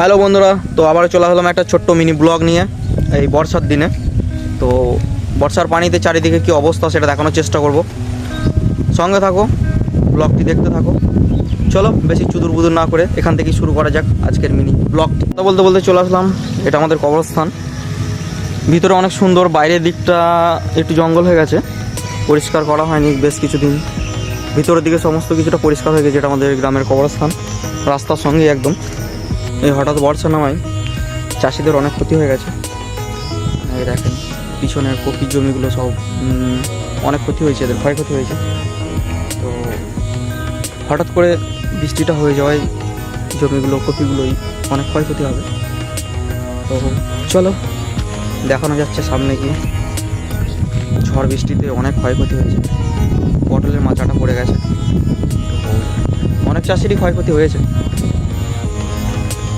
Hello বন্ধুরা, তো আবার চলে আসলাম একটা ছোট্ট মিনি ব্লগ নিয়ে, এই বর্ষার দিনে। তো বর্ষার পানিতে চারিদিকে কি অবস্থা সেটা দেখানোর চেষ্টা করব। সঙ্গে থাকো ব্লগটি দেখতে থাকো। চলো, বেশি চুদুর বুদুর না করে এখান থেকেই শুরু করা যাক আজকের মিনি ব্লগটি কথা বলতে বলতে চলে আসলাম, এটা আমাদের কবরস্থান। ভিতরে অনেক সুন্দর, বাইরের দিকটা একটু জঙ্গল হয়ে গেছে। পরিষ্কার করা হয়নি বেশ কিছুদিন। ভিতরের দিকে সমস্ত কিছুটা পরিষ্কার হয়ে গেছে এটা আমাদের গ্রামের কবরস্থান। রাস্তার সঙ্গে একদম। এই হঠাৎ বর্ষা নামায় চাষিদের অনেক ক্ষতি হয়ে গেছে। দেখেন, পিছনের কপির জমিগুলো সব অনেক ক্ষতি হয়েছে, এদের ক্ষয়ক্ষতি হয়েছে। তো হঠাৎ করে বৃষ্টিটা হয়ে যাওয়ায় জমিগুলো, কপিগুলোই অনেক ক্ষয়ক্ষতি হবে। তো চলো, দেখানো যাচ্ছে সামনে গিয়ে। ঝড় বৃষ্টিতে অনেক ক্ষয়ক্ষতি হয়েছে। পটলের মাচাটা পড়ে গেছে। অনেক চাষিরই ক্ষয়ক্ষতি হয়েছে।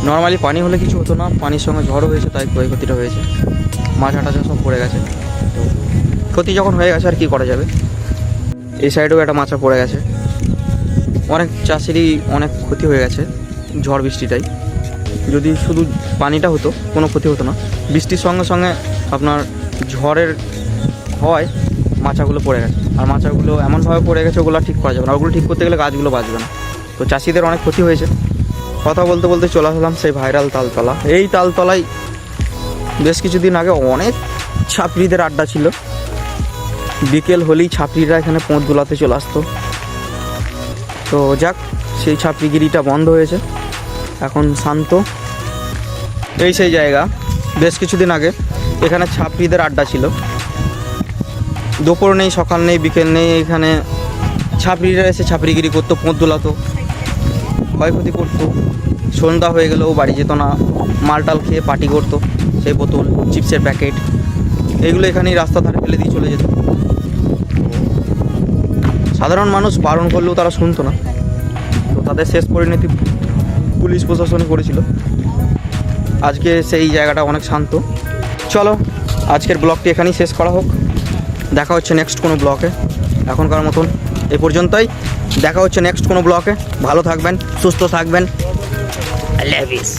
নর্মালি পানি হলে কিছু হতো না, পানির সঙ্গে ঝড় হয়েছে, তাই ক্ষয়ক্ষতিটা হয়েছে। মাছ টাচা সব পড়ে গেছে। তো ক্ষতি যখন হয়ে গেছে আর কি করা যাবে? এই সাইডেও একটা মাছা পড়ে গেছে। অনেক চাষিরই অনেক ক্ষতি হয়ে গেছে, ঝড় বৃষ্টিটাই। যদি শুধু পানিটা হতো, কোনো ক্ষতি হতো না। বৃষ্টির সঙ্গে সঙ্গে আপনার ঝড়ের হয় মাচাগুলো পড়ে গেছে। আর মাচাগুলো এমনভাবে পড়ে গেছে, ওগুলো ঠিক করা যাবে না। ওগুলো ঠিক করতে গেলে গাছগুলো বাঁচবে না। তো চাষিদের অনেক ক্ষতি হয়েছে। কথা বলতে বলতে চলে আসলাম সেই ভাইরাল তালতলা। এই তালতলায় বেশ কিছুদিন আগে অনেক ছাত্রীদের আড্ডা ছিল। বিকেল হলেই ছাত্রীরা এখানে পোঁত দোলাতে চলে আসতো। তো যাক, সেই ছাত্রীগিরিটা বন্ধ হয়েছে। এখন শান্ত। এই সেই জায়গা। বেশ কিছুদিন আগে এখানে ছাত্রীদের আড্ডা ছিল। দুপুর নেই, সকাল নেই, বিকেল নেই, এখানে ছাপড়িরা এসে ছাপড়িগিরি করতো, পোঁত দোলাতো। ক্ষয়ক্ষতি করতো। সন্ধ্যা হয়ে গেলেও বাড়ি যেত না। মালটাল খেয়ে পার্টি করতো। সেই বোতল, চিপসের প্যাকেট, এগুলো এখানেই রাস্তা ধারে ফেলে দিয়ে চলে যেত। সাধারণ মানুষ বারণ করলেও তারা শুনতো না। তো তাদের শেষ পরিণতি পুলিশ প্রশাসন করেছিল। আজকে সেই জায়গাটা অনেক শান্ত। চলো, আজকের ব্লগটি এখানেই শেষ করা হোক। দেখা হচ্ছে নেক্সট কোনো ব্লকে এখনকার মতন এ পর্যন্তই। দেখা হচ্ছে নেক্সট কোনো ব্লকে ভালো থাকবেন সুস্থ থাকবেন। আল্লাহ হাফিজ।